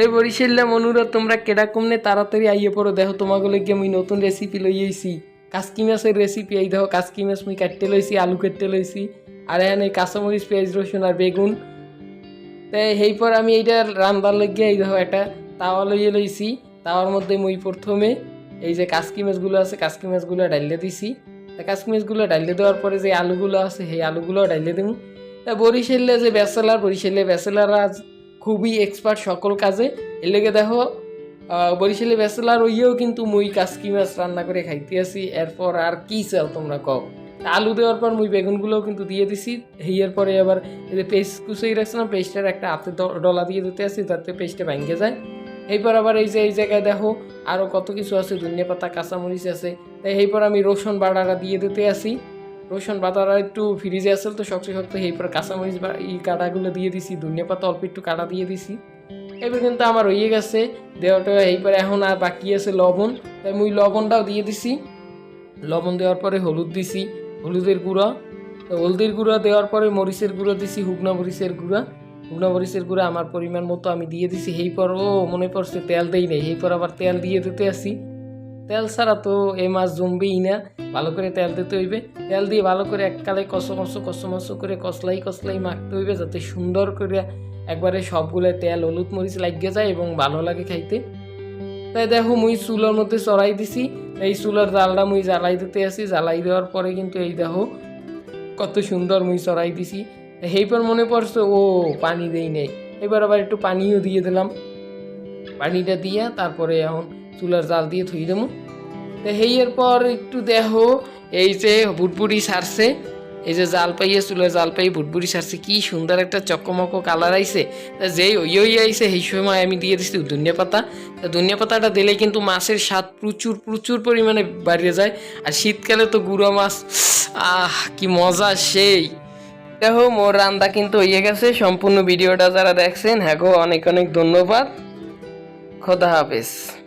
এই বরিশাল্লা মনুরা, তোমরা কেডা কমনে তাড়াতাড়ি আইয়ে পড়ো। দেখো তোমাগুলো গিয়ে আমি নতুন রেসিপি লইয়েছি কাসকি মাছের রেসিপি এই দেখো, কাসকি মাছ মুই কাটতে লইছি, আলু কাটতে লইছি। আর এখানে কাঁচামরিচ, পেঁয়াজ, রসুন আর বেগুন। তাই সেই পর আমি এইটা রান্নার লাগিয়ে এই দেখো, একটা তাওয়া লইয়ে লইছি। তাওয়ার মধ্যে মুই প্রথমে এই যে কাসকি মাছগুলো আছে, কাসকি মাছগুলো ডাইলে দিছি। তা কাসকি মাছগুলো ডাইলে দেওয়ার পরে যে আলুগুলো আছে, সেই আলুগুলো ডাইলে দেবো তা বরিশালে যে ব্যাচেলার বরিশালে ব্যাচেলাররা খুবই এক্সপার্ট সকল কাজে। এর লেগে দেখো বরিশালে ব্যাচেলার হইয়েও কিন্তু মুই কাসকি মাছ রান্না করে খাইতে আসি। এরপর আর কি চাও তোমরা কও? আলু দেওয়ার পর মুই বেগুনগুলোও কিন্তু দিয়ে দিছি। হিয়ার পরে আবার যে পেস্ট কুচিয়ে রাখছিলাম পেস্টের একটা হাতে ডলা দিয়ে দিতে আসি, যাতে পেস্টে ভেঙে যায়। এরপর আবার এই যে, এই জায়গায় দেখো আরও কত কিছু আছে। ধনিয়া পাতা, কাঁচামরিচ আছে। তাই এরপর আমি রসুন বাটাটা দিয়ে দিতে আসি। রসুন বাটাটা একটু ফ্রিজে আসল তো, শক্ত শক্ত এরপর কাঁচামরিচ বা এই কাটাগুলো দিয়ে দিছি, ধনিয়া পাতা অল্প একটু কাটা দিয়ে দিছি। এবার কিন্তু আমার হয়ে গেছে, দেওয়াটা এইবার এখন আর বাকি আছে লবণ। তাই মুই লবণটাও দিয়ে দিছি। লবণ দেওয়ার পরে হলুদ দিছি, হলুদের গুঁড়া। হলদির গুঁড়া দেওয়ার পরে মরিচের গুঁড়া দিছি হুগনা মরিচের গুঁড়া। হুগনা মরিচের গুঁড়া আমার পরিমাণ মতো আমি দিয়ে দিছি সেই পর ও মনে পড়ছে তেল দেই নাই সেই পর আবার তেল দিয়ে দিতে আসি। তেল ছাড়া তো এই মাছ জমবেই না। ভালো করে তেল দিতে হইবে। তেল দিয়ে ভালো করে এককালে কষ মশ করে কসলাই কসলাই মাখতে হইবে যাতে সুন্দর করে একবারে সবগুলো তেল, হলুদ মরিচ লাগিয়ে যায় এবং ভালো লাগে খাইতে। তাই দেখো মুই চুলার মধ্যে চড়াই দিছি। এই চুলার জালটা মুই জ্বালাই দিতে আসি। জ্বালাই দেওয়ার পরে কিন্তু এই দেখো কত সুন্দর মুই চড়াই দিছি। সেইপর মনে পড়ছে, ও পানি দেই নেই। এবার আবার একটু পানিও দিয়ে দিলাম। পানিটা দিয়া তারপরে এখন চুলার জাল দিয়ে থুই দেবো তো হেইয়ের পর একটু দেখো, এই যে বুটবুড়ি সারছে, এই যে জাল পাইয়ে চুলের জাল পাই বুটবুড়ি সারছে, কি সুন্দর একটা চকমক কালার আইছে। তা যেই ওই ওই আইছে, সেই সময় আমি দিয়ে দিচ্ছি ধনিয়া পাতা। তা ধনিয়া পাতাটা দিলে কিন্তু মাছের স্বাদ প্রচুর প্রচুর পরিমাণে বাড়িয়ে যায়। আর শীতকালে তো গুঁড়ো মাছ, আহ, কি মজা সেই। দেখো, মোর রান্দা কিন্তু হয়ে গেছে। সম্পূর্ণ ভিডিওটা যারা দেখছেন হ্যাঁ গো, অনেক অনেক ধন্যবাদ। খোদা হাফেজ।